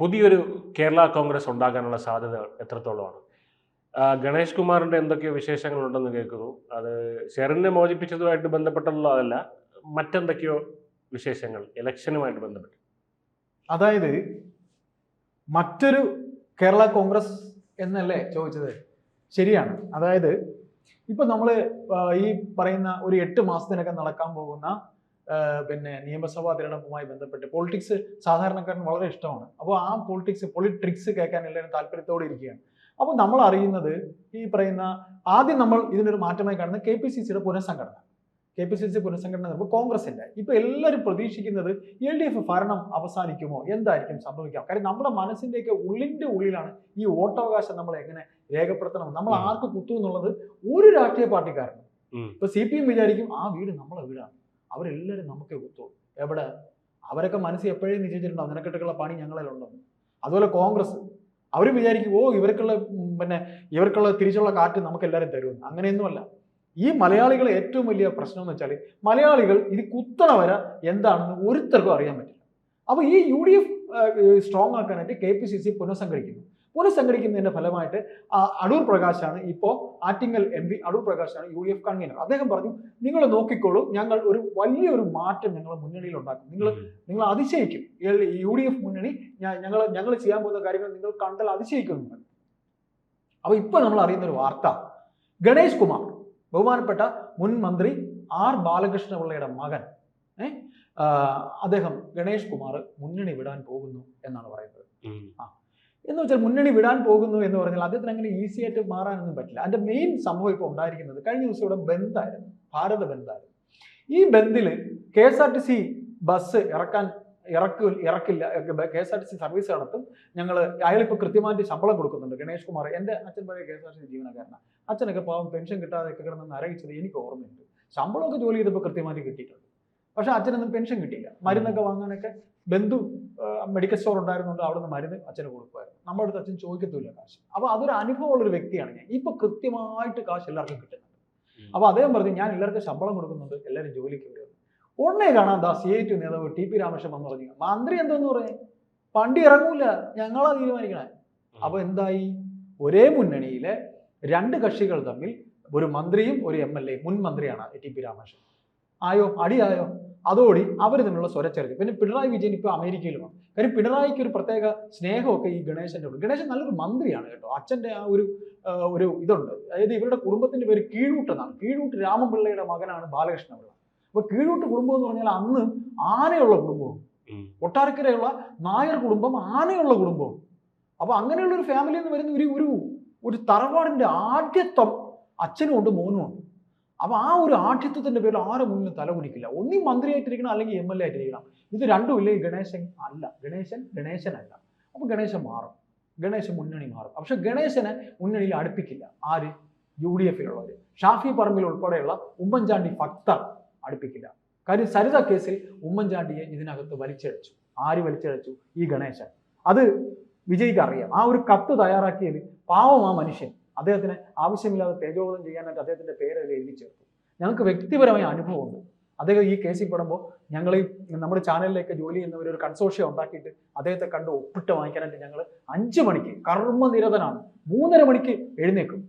പുതിയൊരു കേരള കോൺഗ്രസ് ഉണ്ടാകാനുള്ള സാധ്യത എത്രത്തോളമാണ്? ഗണേഷ് കുമാറിന്റെ എന്തൊക്കെയോ വിശേഷങ്ങളുണ്ടെന്ന് കേൾക്കുന്നു. അത് ഷെറിനെ മോചിപ്പിച്ചതുമായിട്ട് ബന്ധപ്പെട്ടുള്ളതല്ല മറ്റെന്തൊക്കെയോ വിശേഷങ്ങൾ ഇലക്ഷനുമായിട്ട് ബന്ധപ്പെട്ട്. അതായത് മറ്റൊരു കേരള കോൺഗ്രസ് എന്നല്ലേ ചോദിച്ചത്? ശരിയാണ്. അതായത് ഇപ്പൊ നമ്മൾ ഈ പറയുന്ന ഒരു എട്ട് മാസത്തിനൊക്കെ നടക്കാൻ പോകുന്ന പിന്നെ നിയമസഭാ തിരഞ്ഞെടുപ്പുമായി ബന്ധപ്പെട്ട് പൊളിറ്റിക്സ് സാധാരണക്കാരന് വളരെ ഇഷ്ടമാണ്. അപ്പോൾ ആ പൊളിറ്റിക്സ് പൊളിട്രിക്സ് കേൾക്കാൻ എല്ലാവരും താല്പര്യത്തോടെ ഇരിക്കുകയാണ്. അപ്പോൾ നമ്മൾ അറിയുന്നത് ഈ പറയുന്ന ആദ്യം നമ്മൾ ഇതിനൊരു മാറ്റമായി കാണുന്നത് കെ പി സി സിയുടെ പുനഃസംഘടന. കെ പി സി സി പുനഃസംഘടന ഇപ്പോൾ കോൺഗ്രസിന്റെ ഇപ്പൊ എല്ലാവരും പ്രതീക്ഷിക്കുന്നത് എൽ ഡി എഫ് ഭരണം അവസാനിക്കുമോ? എന്തായിരിക്കും സംഭവിക്കാം കാര്യം നമ്മുടെ മനസ്സിന്റെയൊക്കെ ഉള്ളിന്റെ ഉള്ളിലാണ് ഈ വോട്ടവകാശം നമ്മൾ എങ്ങനെ രേഖപ്പെടുത്തണം. നമ്മൾ ആർക്ക് കുത്തു എന്നുള്ളത് ഒരു രാഷ്ട്രീയ പാർട്ടിക്കാരനും. ഇപ്പൊ സി പി എം വിചാരിക്കും ആ വീട് നമ്മളെ വീടാണ്. അവരെല്ലാവരും നമുക്കേ കുത്തുള്ളൂ എവിടെ? അവരൊക്കെ മനസ്സ് എപ്പോഴും നിശ്ചയിച്ചിട്ടുണ്ടാവും. നിനക്കിട്ടുള്ള പണി ഞങ്ങളിലുണ്ടെന്ന് അതുപോലെ കോൺഗ്രസ്. അവർ വിചാരിക്കും ഓ ഇവർക്കുള്ള പിന്നെ ഇവർക്കുള്ള തിരിച്ചുള്ള കാറ്റ് നമുക്ക് എല്ലാവരും തരുമെന്ന്. അങ്ങനെയൊന്നുമല്ല. ഈ മലയാളികളെ ഏറ്റവും വലിയ പ്രശ്നം എന്ന് വെച്ചാൽ മലയാളികൾ ഇത് കുത്തണ വര എന്താണെന്ന് ഒരുത്തർക്കും അറിയാൻ പറ്റില്ല. അപ്പോൾ ഈ യു ഡി എഫ് സ്ട്രോങ് ആക്കാനായിട്ട് കെ പി സി സി പുനഃസംഘടിക്കുന്നു. പുനഃസംഘടിക്കുന്നതിന്റെ ഫലമായിട്ട് ആ അടൂർ പ്രകാശാണ് ഇപ്പോൾ ആറ്റിങ്ങൽ എം പി അടൂർ പ്രകാശാണ് യു ഡി എഫ് കൺവീനർ. അദ്ദേഹം പറഞ്ഞു നിങ്ങൾ നോക്കിക്കോളൂ ഞങ്ങൾ ഒരു വലിയൊരു മാറ്റം ഞങ്ങൾ മുന്നണിയിൽ ഉണ്ടാക്കും. നിങ്ങൾ നിങ്ങൾ അതിശയിക്കും. യു ഡി എഫ് മുന്നണി ഞങ്ങൾ ഞങ്ങൾ ചെയ്യാൻ പോകുന്ന കാര്യങ്ങൾ നിങ്ങൾ കണ്ടാൽ അതിശയിക്കും നിങ്ങൾ അപ്പൊ ഇപ്പൊ നമ്മൾ അറിയുന്ന ഒരു വാർത്ത ഗണേഷ് കുമാർ ബഹുമാനപ്പെട്ട മുൻ മന്ത്രി ആർ ബാലകൃഷ്ണപിള്ളയുടെ മകൻ ഏ അദ്ദേഹം ഗണേഷ് കുമാർ മുന്നണി വിടാൻ പോകുന്നു എന്നാണ് പറയുന്നത്. ഉം. എന്ന് വെച്ചാൽ മുന്നണി വിടാൻ പോകുന്നു എന്ന് പറഞ്ഞാൽ അദ്ദേഹത്തിന് അങ്ങനെ ഈസി ആയിട്ട് മാറാനൊന്നും പറ്റില്ല. അതിന്റെ മെയിൻ സംഭവം ഇപ്പോൾ ഉണ്ടായിരിക്കുന്നത് കഴിഞ്ഞ ദിവസം ഇവിടെ ബന്ദായിരുന്നു ഭാരത ബന്ദായിരുന്നു ഈ ബന്ദിൽ K S R T C bus ഇറക്കാൻ ഇറക്കു ഇറക്കില്ല K S R T C service നടത്തും. ഞങ്ങൾ അയാളിപ്പോൾ കൃത്യമായിട്ട് ശമ്പളം കൊടുക്കുന്നുണ്ട്. ഗണേഷ് കുമാർ എന്റെ അച്ഛൻ പഴയ K S R T C ജീവനക്കാരനാണ് അച്ഛനൊക്കെ പാവം പെൻഷൻ കിട്ടാതെ ഒക്കെ കിടന്ന് നരകിച്ചത് എനിക്ക് ഓർമ്മയുണ്ട്. ശമ്പളമൊക്കെ ജോലി ചെയ്തപ്പോൾ കൃത്യമായിട്ട് കിട്ടിയിട്ടുണ്ട്. പക്ഷെ അച്ഛനൊന്നും പെൻഷൻ കിട്ടിയില്ല. മരുന്നൊക്കെ വാങ്ങാനൊക്കെ ബന്ധു മെഡിക്കൽ സ്റ്റോർ ഉണ്ടായിരുന്നുണ്ട് അവിടെ നിന്ന് മരുന്ന് അച്ഛന് കൊടുക്കുമായിരുന്നു. നമ്മുടെ അടുത്ത് അച്ഛൻ ചോദിക്കത്തില്ല കാശ്. അപ്പോൾ അതൊരു അനുഭവമുള്ളൊരു വ്യക്തിയാണ് ഞാൻ. ഇപ്പൊ കൃത്യമായിട്ട് കാശ് എല്ലാവർക്കും കിട്ടുന്നുണ്ട്. അപ്പൊ അപ്പോൾ അദ്ദേഹം പറഞ്ഞു ഞാൻ എല്ലാവർക്കും ശമ്പളം കൊടുക്കുന്നുണ്ട്. എല്ലാവരും ജോലിക്ക് വരുന്നു ഉടനെ കാണാം ദാ സി ഐ ടി നേതാവ് ടി പി രാമകൃഷ്ണൻ വന്ന് പറഞ്ഞു മന്ത്രി എന്തോന്ന് പറയേ? പണ്ടി ഇറങ്ങൂല. ഞങ്ങളാ തീരുമാനിക്കണേ. അപ്പൊ എന്തായി? ഒരേ മുന്നണിയിലെ രണ്ട് കക്ഷികൾ തമ്മിൽ ഒരു മന്ത്രിയും ഒരു എം എൽ എ മുൻ മന്ത്രിയാണ് ടി പി രാമകൃഷ്ണൻ. ആയോ? അടിയായോ? അതോടി അവർ തമ്മിലുള്ള സ്വരച്ചേർത്തി പിന്നെ പിണറായി വിജയൻ ഇപ്പോൾ അമേരിക്കയിലുമാണ്. കാര്യം പിണറായിക്ക് ഒരു പ്രത്യേക സ്നേഹമൊക്കെ ഈ ഗണേശന്റെ ഉണ്ട് ഗണേശൻ നല്ലൊരു മന്ത്രിയാണ് കേട്ടോ. അച്ഛന്റെ ആ ഒരു ഒരു ഇതുണ്ട്. അതായത് ഇവരുടെ കുടുംബത്തിന്റെ പേര് കീഴൂട്ട് എന്നാണ് കീഴൂട്ട് രാമപിള്ളയുടെ മകനാണ് ബാലകൃഷ്ണപിള്ള അപ്പോൾ കീഴൂട്ട് കുടുംബം എന്ന് പറഞ്ഞാൽ അന്ന് ആനയുള്ള കുടുംബവും ഒട്ടാരക്കരയുള്ള നായർ കുടുംബം ആനയുള്ള കുടുംബവും അപ്പൊ അങ്ങനെയുള്ള ഒരു ഫാമിലി എന്ന് വരുന്ന ഒരു ഒരു ഒരു തറവാടിന്റെ ആദ്യത്വം അച്ഛനും ഉണ്ട് മോനും ഉണ്ട്. അപ്പൊ ആ ഒരു ആഠ്യത്വത്തിന്റെ പേരിൽ ആരെ മുന്നിലും തലകുനിക്കില്ല? ഒന്നീ മന്ത്രിയായിട്ടിരിക്കണം അല്ലെങ്കിൽ എം എൽ എ ആയിട്ടിരിക്കണം. ഇത് രണ്ടും ഇല്ലെങ്കിൽ ഗണേശൻ അല്ല. ഗണേശൻ ഗണേശനല്ല അപ്പോൾ ഗണേശൻ മാറും. ഗണേശൻ മുന്നണി മാറും. പക്ഷെ ഗണേശനെ മുന്നണിയിൽ അടുപ്പിക്കില്ല. ആര്? യു ഡി എഫിലുള്ളവർ ഷാഫി പറമ്പിൽ ഉൾപ്പെടെയുള്ള ഉമ്മൻചാണ്ടി ഭക്തർ അടുപ്പിക്കില്ല. കാര്യം സരിത കേസിൽ ഉമ്മൻചാണ്ടിയെ ഇതിനകത്ത് വലിച്ചഴച്ചു. ആര് വലിച്ചഴച്ചു? ഈ ഗണേശൻ. അത് വിജയ്ക്ക് അറിയാം. ആ ഒരു കത്ത് തയ്യാറാക്കിയത് പാവം ആ മനുഷ്യൻ. അദ്ദേഹത്തിന് ആവശ്യമില്ലാതെ തേജോവധം ചെയ്യാനായിട്ട് അദ്ദേഹത്തിന്റെ പേര് എഴുതി ചേർത്തു. ഞങ്ങൾക്ക് വ്യക്തിപരമായ അനുഭവമുണ്ട്. അദ്ദേഹം ഈ കേസിൽ പെടുമ്പോൾ ഞങ്ങൾ നമ്മുടെ ചാനലിലേക്ക് ജോലി ചെയ്യുന്നവർ ഒരു കൺസോഷ്യം ഉണ്ടാക്കിയിട്ട് അദ്ദേഹത്തെ കണ്ട് ഒപ്പിട്ട് വാങ്ങിക്കാനായിട്ട് ഞങ്ങൾ അഞ്ച് മണിക്ക് കർമ്മനിരതനാണ്. മൂന്നര മണിക്ക് എഴുന്നേക്കും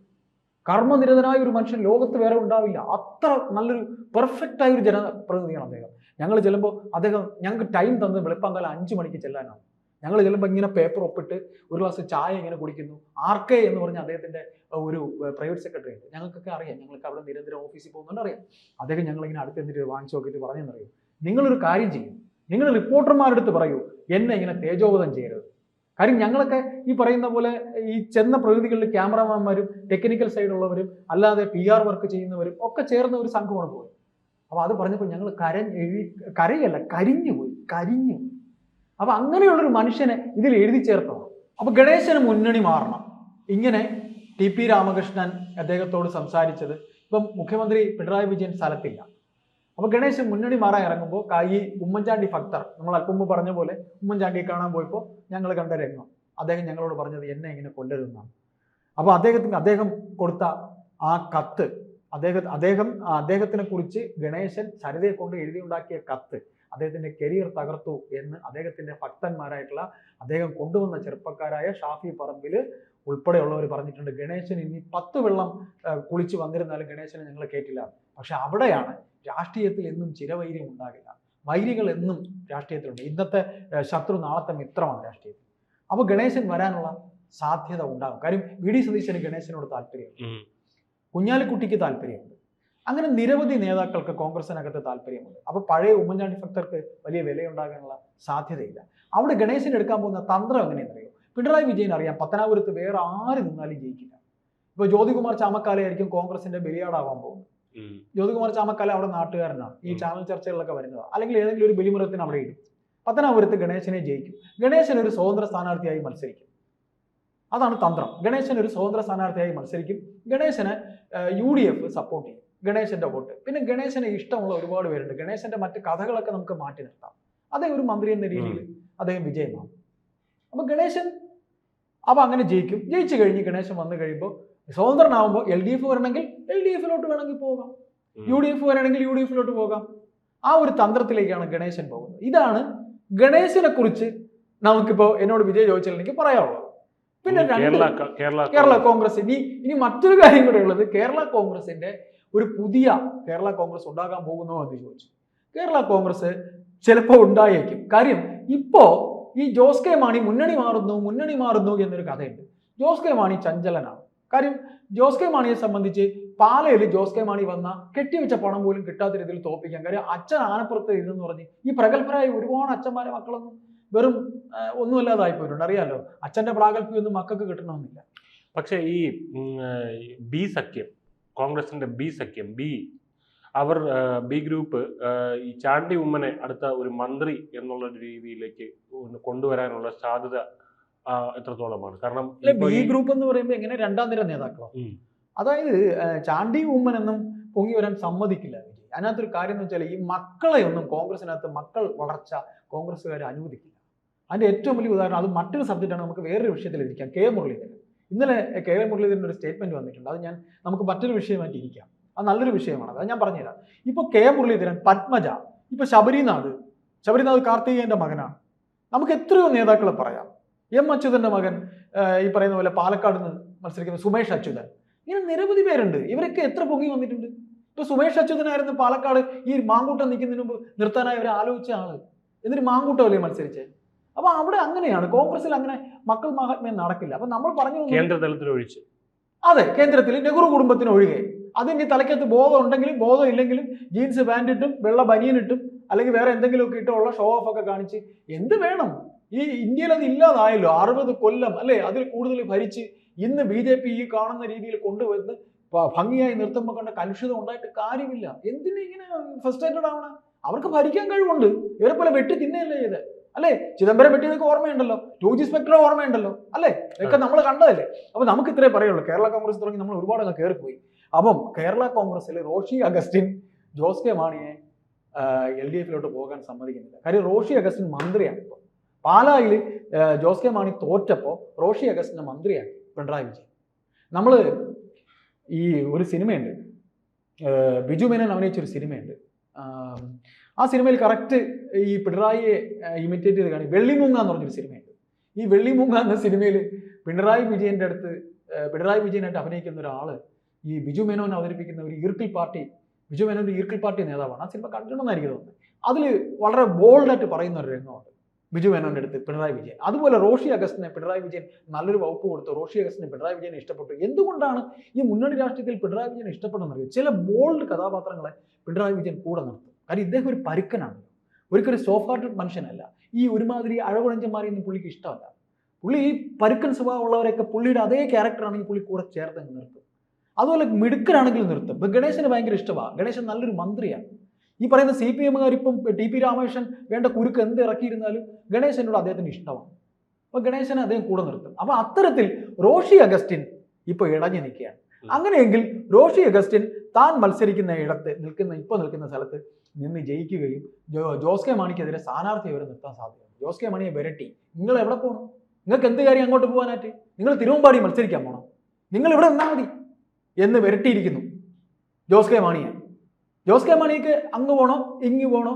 കർമ്മനിരതനായ ഒരു മനുഷ്യൻ ലോകത്ത് വേറെ ഉണ്ടാവില്ല. അത്ര നല്ലൊരു പെർഫെക്റ്റ് ആയ ഒരു ജനപ്രതിനിധിയാണ് അദ്ദേഹം. ഞങ്ങൾ ചെല്ലുമ്പോൾ അദ്ദേഹം ഞങ്ങൾക്ക് ടൈം തന്നത് വെളുപ്പാങ്കാലം അഞ്ച് മണിക്ക് ചെല്ലാനാണ്. ഞങ്ങൾ ചെല്ലുമ്പോൾ ഇങ്ങനെ പേപ്പർ ഒപ്പിട്ട് ഒരു ഗ്ലാസ് ചായ ഇങ്ങനെ കുടിക്കുന്നു. ആർ കെ എന്ന് പറഞ്ഞ അദ്ദേഹത്തിന്റെ ഒരു പ്രൈവറ്റ് സെക്രട്ടറി ഉണ്ട്. ഞങ്ങൾക്കൊക്കെ അറിയാം. ഞങ്ങൾക്ക് അവിടെ നിരന്തരം ഓഫീസിൽ പോകുന്നുണ്ട് അറിയാം. അദ്ദേഹം ഞങ്ങൾ ഇങ്ങനെ അടുത്ത് എന്നിട്ട് വാങ്ങിച്ചു നോക്കിയിട്ട് പറഞ്ഞെന്നറിയും. നിങ്ങളൊരു കാര്യം ചെയ്യും. നിങ്ങൾ റിപ്പോർട്ടർമാരുടെ അടുത്ത് പറയൂ. എന്നെ ഇങ്ങനെ തേജോവധം ചെയ്യരുത്. കാര്യം ഞങ്ങളൊക്കെ ഈ പറയുന്ന പോലെ ഈ ചെന്ന പ്രകൃതികളിൽ ക്യാമറമാന്മാരും ടെക്നിക്കൽ സൈഡുള്ളവരും അല്ലാതെ പി ആർ വർക്ക് ചെയ്യുന്നവരും ഒക്കെ ചേർന്ന ഒരു സംഘമാണ് പോയി അപ്പോൾ അത് പറഞ്ഞപ്പോൾ ഞങ്ങൾ എഴുതി കരയല്ല കരിഞ്ഞു പോയി. കരിഞ്ഞു. അപ്പൊ അങ്ങനെയുള്ളൊരു മനുഷ്യനെ ഇതിൽ എഴുതി ചേർത്തോ അപ്പൊ ഗണേശന് മുന്നണി മാറണം. ഇങ്ങനെ ടി പി രാമകൃഷ്ണൻ അദ്ദേഹത്തോട് സംസാരിച്ചത് ഇപ്പം മുഖ്യമന്ത്രി പിണറായി വിജയൻ സ്ഥലത്തില്ല. അപ്പൊ ഗണേശൻ മുന്നണി മാറാൻ ഇറങ്ങുമ്പോൾ ഈ ഉമ്മൻചാണ്ടി ഭക്തർ നമ്മൾ അല്പം പറഞ്ഞ പോലെ ഉമ്മൻചാണ്ടി കാണാൻ പോയപ്പോൾ ഞങ്ങൾ കണ്ട രംഗം. അദ്ദേഹം ഞങ്ങളോട് പറഞ്ഞത് എന്നെ ഇങ്ങനെ കൊല്ലരുതെന്നാണ്. അപ്പോൾ അദ്ദേഹത്തിന് അദ്ദേഹം കൊടുത്ത ആ കത്ത് അദ്ദേഹം അദ്ദേഹം അദ്ദേഹത്തിനെ കുറിച്ച് ഗണേശൻ സരിതയെ കൊണ്ട് എഴുതിയുണ്ടാക്കിയ കത്ത് അദ്ദേഹത്തിന്റെ കരിയർ തകർത്തു എന്ന് അദ്ദേഹത്തിന്റെ ഭക്തന്മാരായിട്ടുള്ള അദ്ദേഹം കൊണ്ടുവന്ന ചെറുപ്പക്കാരായ ഷാഫി പറമ്പിൽ ഉൾപ്പെടെയുള്ളവർ പറഞ്ഞിട്ടുണ്ട്. ഗണേശൻ ഇനി പത്ത് വെള്ളം കുളിച്ച് വന്നിരുന്നാലും ഗണേശനെ ഞങ്ങൾ കേട്ടില്ല പക്ഷെ അവിടെയാണ് രാഷ്ട്രീയത്തിൽ എന്നും ചിരവൈര്യം ഉണ്ടാകില്ല. വൈരികൾ എന്നും രാഷ്ട്രീയത്തിലുണ്ട്. ഇന്നത്തെ ശത്രു നാളത്തെ മിത്രമാണ് രാഷ്ട്രീയത്തിൽ. അപ്പോൾ ഗണേശൻ വരാനുള്ള സാധ്യത ഉണ്ടാകും. കാര്യം വി. ഡി. സതീശന് ഗണേശനോട് താല്പര്യം കുഞ്ഞാലിക്കുട്ടിക്ക് താല്പര്യമുണ്ട്. അങ്ങനെ നിരവധി നേതാക്കൾക്ക് കോൺഗ്രസിനകത്ത് താല്പര്യമുണ്ട്. അപ്പോൾ പഴയ ഉമ്മൻചാണ്ടി ഭക്തർക്ക് വലിയ വിലയുണ്ടാകാനുള്ള സാധ്യതയില്ല. അവിടെ ഗണേശൻ എടുക്കാൻ പോകുന്ന തന്ത്രം എങ്ങനെയെന്നറിയോ? പിണറായി വിജയൻ അറിയാം പത്തനാപുരത്ത് വേറെ ആര് നിന്നാലും ജയിക്കില്ല. ഇപ്പോൾ ജ്യോതികുമാർ ചാമക്കാലയായിരിക്കും കോൺഗ്രസിന്റെ ബലിയാടാവാൻ പോകുന്നത്. ജ്യോതികുമാർ ചാമക്കാല അവിടെ നാട്ടുകാരനാണ്. ഈ ചാനൽ ചർച്ചകളിലൊക്കെ വരുന്നത്. അല്ലെങ്കിൽ ഏതെങ്കിലും ഒരു ബലിമൃഗത്തിന് അവിടെ ഇടും. പത്തനാപുരത്ത് ഗണേശനെ ജയിക്കും. ഗണേശൻ ഒരു സ്വതന്ത്ര സ്ഥാനാർത്ഥിയായി മത്സരിക്കും. അതാണ് തന്ത്രം. ഗണേശൻ ഒരു സ്വതന്ത്ര സ്ഥാനാർത്ഥിയായി മത്സരിക്കും. ഗണേശന് യു ഡി എഫ് സപ്പോർട്ട് ചെയ്യും. ഗണേശന്റെ വോട്ട്. പിന്നെ ഗണേശന് ഇഷ്ടമുള്ള ഒരുപാട് പേരുണ്ട്. ഗണേശന്റെ മറ്റ് കഥകളൊക്കെ നമുക്ക് മാറ്റി നിർത്താം. അദ്ദേഹം ഒരു മന്ത്രി എന്ന രീതിയിൽ അദ്ദേഹം വിജയമാവും അപ്പൊ ഗണേശൻ അപ്പൊ അങ്ങനെ ജയിക്കും. ജയിച്ചു കഴിഞ്ഞ് ഗണേശൻ വന്നു കഴിയുമ്പോൾ സ്വതന്ത്രനാവുമ്പോൾ എൽ ഡി എഫ് വരണമെങ്കിൽ എൽ ഡി എഫിലോട്ട് വേണമെങ്കിൽ പോകാം. യു ഡി എഫ് വരണമെങ്കിൽ യു ഡി എഫിലോട്ട് പോകാം. ആ ഒരു തന്ത്രത്തിലേക്കാണ് ഗണേശൻ പോകുന്നത്. ഇതാണ് ഗണേശനെ കുറിച്ച് നമുക്കിപ്പോ എന്നോട് വിജയ് ചോദിച്ചാൽ എനിക്ക് പറയാനുള്ളത്. പിന്നെ കേരള കോൺഗ്രസ്. ഇനി ഇനി മറ്റൊരു കാര്യം കൂടെ ഉള്ളത്. കേരള കോൺഗ്രസിന്റെ ഒരു പുതിയ കേരള കോൺഗ്രസ് ഉണ്ടാകാൻ പോകുന്നോ എന്ന് ചോദിച്ചു. കേരള കോൺഗ്രസ് ചിലപ്പോൾ ഉണ്ടായേക്കും. കാര്യം ഇപ്പോ ഈ ജോസ് കെ മാണി മുന്നണി മാറുന്നു മുന്നണി മാറുന്നു എന്നൊരു കഥയുണ്ട്. ജോസ് കെ മാണി ചഞ്ചലനാണ്. കാര്യം ജോസ് കെ മാണിയെ സംബന്ധിച്ച് പാലയിൽ ജോസ് കെ മാണി വന്ന കെട്ടിവെച്ച പണം പോലും കിട്ടാത്ത രീതിയിൽ തോപ്പിക്കാൻ കാര്യം അച്ഛൻ ആനപ്പുറത്ത് ഇരുന്നെന്ന് പറഞ്ഞ് ഈ പ്രഗത്ഭരായ ഒരുപാട് അച്ഛന്മാരെ മക്കളൊന്നും വെറും ഒന്നുമല്ലാതായി പോയിട്ടുണ്ട് അറിയാലോ? അച്ഛന്റെ പ്രാഗൽഭ്യം ഒന്നും മക്കൾക്ക് കിട്ടണമെന്നില്ല. പക്ഷേ ഈ ബി സഖ്യം കോൺഗ്രസിന്റെ ബി സഖ്യം ബി. അവർ ബി ഗ്രൂപ്പ് ഈ ചാണ്ടി ഉമ്മനെ അടുത്ത ഒരു മന്ത്രി എന്നുള്ള രീതിയിലേക്ക് കൊണ്ടുവരാനുള്ള സാധ്യത എത്രത്തോളമാണ്? കാരണം ബി ഗ്രൂപ്പ് എന്ന് പറയുമ്പോൾ എങ്ങനെ രണ്ടാം നിര നേതാക്കളോ? അതായത് ചാണ്ടി ഉമ്മൻ എന്നും പൊങ്ങി വരാൻ സമ്മതിക്കില്ല അതിനകത്തൊരു കാര്യം എന്ന് വെച്ചാൽ ഈ മക്കളെ ഒന്നും കോൺഗ്രസിനകത്ത് മക്കൾ വളർച്ച കോൺഗ്രസ്സുകാർ അനുവദിക്കില്ല. അതിന്റെ ഏറ്റവും വലിയ ഉദാഹരണം അത് മറ്റൊരു സബ്ജക്റ്റാണ് നമുക്ക് വേറൊരു വിഷയത്തിൽ ഇരിക്കാം കെ മുരളീധരൻ. ഇന്നലെ കെ മുരളീധരന്റെ ഒരു സ്റ്റേറ്റ്മെന്റ് വന്നിട്ടുണ്ട്. അത് ഞാൻ നമുക്ക് മറ്റൊരു വിഷയമായിട്ട് ഇരിക്കാം. അത് നല്ലൊരു വിഷയമാണ്. അത് ഞാൻ പറഞ്ഞുതരാം. ഇപ്പൊ കെ മുരളീധരൻ പത്മജ ഇപ്പൊ ശബരിനാഥ് ശബരിനാഥ് കാർത്തികേയന്റെ മകനാണ്. നമുക്ക് എത്രയോ നേതാക്കളെ പറയാം. എം അച്യുതന്റെ മകൻ ഈ പറയുന്ന പോലെ പാലക്കാട് നിന്ന് മത്സരിക്കുന്ന സുമേഷ് അച്യുതൻ. ഇങ്ങനെ നിരവധി പേരുണ്ട്. ഇവരൊക്കെ എത്ര പൊങ്ങി വന്നിട്ടുണ്ട്? ഇപ്പൊ സുമേഷ് അച്യുതനായിരുന്നു പാലക്കാട് ഈ മാങ്കൂട്ടം നിൽക്കുന്നതിന് മുമ്പ് നിർത്താനായി അവർ ആലോചിച്ച ആൾ. എന്നിട്ട് മാങ്കൂട്ടമല്ലേ മത്സരിച്ചേ? അപ്പൊ അവിടെ അങ്ങനെയാണ്. കോൺഗ്രസിൽ അങ്ങനെ മക്കൾ മഹാത്മ്യം നടക്കില്ല. അപ്പൊ നമ്മൾ പറഞ്ഞു വന്നത് കേന്ദ്ര തലത്തിൽ ഒഴിച്ച്. അതെ കേന്ദ്രത്തിൽ നെഹ്റു കുടുംബത്തിന് ഒഴികെ. അതിന് തലയ്ക്കകത്ത് ബോധം ഉണ്ടെങ്കിലും ബോധം ഇല്ലെങ്കിലും ജീൻസ് പാന്റ് ഇട്ടും വെള്ള ബനിയനിട്ടും അല്ലെങ്കിൽ വേറെ എന്തെങ്കിലുമൊക്കെ ഇട്ടുള്ള ഷോ ഓഫ് ഒക്കെ കാണിച്ച് എന്ത് വേണം? ഈ ഇന്ത്യയിൽ അത് ഇല്ലാതായല്ലോ. അറുപത് കൊല്ലം അല്ലെ? അതിൽ കൂടുതൽ ഭരിച്ച് ഇന്ന് ബി ജെ പി ഈ കാണുന്ന രീതിയിൽ കൊണ്ടുവന്ന് ഭംഗിയായി നിർത്തുമ്പോൾ കണ്ട കലുഷിതം ഉണ്ടായിട്ട് കാര്യമില്ല. എന്തിനു ഇങ്ങനെ ഫ്രസ്ട്രേറ്റഡ് ആവണം? അവർക്ക് ഭരിക്കാൻ കഴിവുണ്ട്. ഇവരെ പോലെ വെട്ടി തിന്നയല്ലേ ചെയ്ത് അല്ലേ? ചിദംബരം പറ്റി നിങ്ങൾക്ക് ഓർമ്മയുണ്ടല്ലോ? ടു ജി ഓർമ്മയുണ്ടല്ലോ? അല്ലേ? ഇതൊക്കെ നമ്മൾ കണ്ടതല്ലേ? അപ്പൊ നമുക്ക് ഇത്രേ പറയുള്ളൂ. കേരള കോൺഗ്രസ് തുടങ്ങി നമ്മൾ ഒരുപാട് അങ്ങ് കയറിപ്പോയി അപ്പം കേരള കോൺഗ്രസിൽ റോഷി അഗസ്റ്റിൻ ജോസ് കെ മാണിയെ എൽ ഡി എഫിലോട്ട് പോകാൻ സമ്മതിക്കുന്നില്ല. കാര്യം റോഷി അഗസ്റ്റിൻ മന്ത്രിയാണ് ഇപ്പോൾ പാലായിൽ ജോസ് കെ മാണി തോറ്റപ്പോൾ റോഷി അഗസ്റ്റിന്റെ മന്ത്രിയാണ് പിണറായി വിജയൻ. നമ്മൾ ഈ ഒരു സിനിമയുണ്ട്. ബിജു മേനൻ അഭിനയിച്ചൊരു സിനിമയുണ്ട്. ആം, സിനിമയിൽ കറക്റ്റ് ഈ പിണറായിയെ ഇമിറ്റേറ്റ് ചെയ്ത് കാണി വെള്ളിമൂങ്ങ എന്ന് പറഞ്ഞൊരു സിനിമയുണ്ട്. ഈ വെള്ളിമൂങ്ങ എന്ന സിനിമയിൽ പിണറായി വിജയന്റെ അടുത്ത് പിണറായി വിജയനായിട്ട് അഭിനയിക്കുന്ന ഒരാൾ ഈ ബിജു മേനോൻ അവതരിപ്പിക്കുന്ന ഒരു ഈർക്കിൽ പാർട്ടി ബിജു മേനോൻ ഒരു ഈർക്കിൽ പാർട്ടി നേതാവാണ്. ആ സിനിമ കണ്ടിട്ടുണ്ടെന്നായിരിക്കും തോന്നുന്നത്. അതിൽ വളരെ ബോൾഡായിട്ട് പറയുന്ന ഒരു രംഗമുണ്ട് ബിജു മേനോന്റെ അടുത്ത് പിണറായി വിജയൻ. അതുപോലെ റോഷി അഗസ്റ്റിനെ പിണറായി വിജയൻ നല്ലൊരു വകുപ്പ് കൊടുത്തു. റോഷി അഗസ്റ്റിനെ പിണറായി വിജയൻ ഇഷ്ടപ്പെട്ടു. എന്തുകൊണ്ടാണ് ഈ മുന്നണി രാഷ്ട്രീയത്തിൽ പിണറായി വിജയൻ ഇഷ്ടപ്പെടുന്നത് ചില ബോൾഡ് കഥാപാത്രങ്ങളെ പിണറായി വിജയൻ കൂടെ നിർത്തും. കാര്യം ഇദ്ദേഹം ഒരു പരുക്കനാണ്. ഒരിക്കലും സോഫ്റ്റ് മനുഷ്യനല്ല. ഈ ഒരുമാതിരി അഴകുഴഞ്ചന്മാരെയൊന്നും പുള്ളിക്ക് ഇഷ്ടമല്ല. പുള്ളി ഈ പരുക്കൻ സ്വഭാവമുള്ളവരൊക്കെ പുള്ളിയുടെ അതേ ക്യാരക്ടറാണെങ്കിൽ പുള്ളി കൂടെ ചേർത്ത് അങ്ങ് നിർത്തും. അതുപോലെ മിടുക്കനാണെങ്കിൽ നിർത്തും. ഇപ്പൊ ഗണേശന് ഭയങ്കര ഇഷ്ടമാണ് ഗണേശൻ നല്ലൊരു മന്ത്രിയാണ്. ഈ പറയുന്ന സി പി എമ്മുകാർ ഇപ്പം ടി പി രാമകൃഷ്ണൻ വേണ്ട കുരുക്ക് എന്ത് ഇറക്കിയിരുന്നാലും ഗണേശനോട് അദ്ദേഹത്തിന് ഇഷ്ടമാണ്. അപ്പൊ ഗണേശനെ അദ്ദേഹം കൂടെ നിർത്തും. അപ്പൊ അത്തരത്തിൽ റോഷി അഗസ്റ്റിൻ ഇപ്പൊ ഇടഞ്ഞു നിൽക്കുകയാണ്. അങ്ങനെയെങ്കിൽ റോഷി അഗസ്റ്റിൻ താൻ മത്സരിക്കുന്ന ഇടത്ത് നിൽക്കുന്ന ഇപ്പൊ നിൽക്കുന്ന സ്ഥലത്ത് നിന്ന് ജയിക്കുകയും ജോ ജോസ് കെ മാണിക്കെതിരെ സ്ഥാനാർത്ഥി വരെ നിർത്താൻ സാധ്യതയുണ്ട്. ജോസ് കെ മാണിയെ വരട്ടി. നിങ്ങൾ എവിടെ പോകണം നിങ്ങൾക്ക് എന്ത് കാര്യം അങ്ങോട്ട് പോകാനായിട്ട് നിങ്ങൾ തിരുവമ്പാടി മത്സരിക്കാൻ പോകണം നിങ്ങൾ ഇവിടെ നിന്നാൽ മതി എന്ന് വരട്ടിയിരിക്കുന്നു ജോസ് കെ മാണിയെ. ജോസ് കെ മാണിക്ക് അങ്ങ് പോകണോ ഇങ്ങ് പോകണോ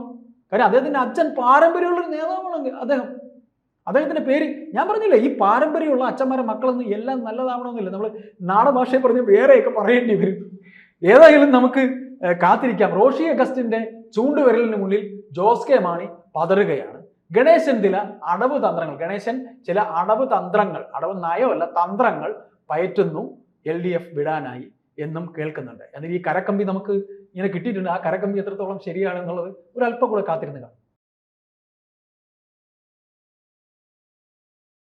കാര്യം അദ്ദേഹത്തിന്റെ അച്ഛൻ പാരമ്പര്യമുള്ളൊരു നേതാവാണ് അദ്ദേഹം. അദ്ദേഹത്തിന്റെ പേര് ഞാൻ പറഞ്ഞില്ലേ ഈ പാരമ്പര്യമുള്ള അച്ഛന്മാരെ മക്കളൊന്നും എല്ലാം നല്ലതാവണമെന്നില്ല. നമ്മൾ നാടഭാഷയെ പറഞ്ഞ് വേറെയൊക്കെ പറയേണ്ടി വരും. ഏതായാലും നമുക്ക് കാത്തിരിക്കാം. റോഷി അഗസ്റ്റിന്റെ ചൂണ്ടുവിരലിന് മുന്നിൽ ജോസ് കെ മാണി പതറുകയാണ്. ഗണേശൻ ചില അടവ് തന്ത്രങ്ങൾ ഗണേശൻ ചില അടവ് തന്ത്രങ്ങൾ അടവ് നയമല്ല തന്ത്രങ്ങൾ പയറ്റുന്നു എൽ ഡി എഫ് വിടാനായി എന്നും കേൾക്കുന്നുണ്ട്. എന്നാൽ ഈ കരക്കമ്പി നമുക്ക് ഇങ്ങനെ കിട്ടിയിട്ടുണ്ട്. ആ കരക്കമ്പി എത്രത്തോളം ശരിയാണെന്നുള്ളത് ഒരല്പം കൂടെ കാത്തിരുന്ന് കാണാം.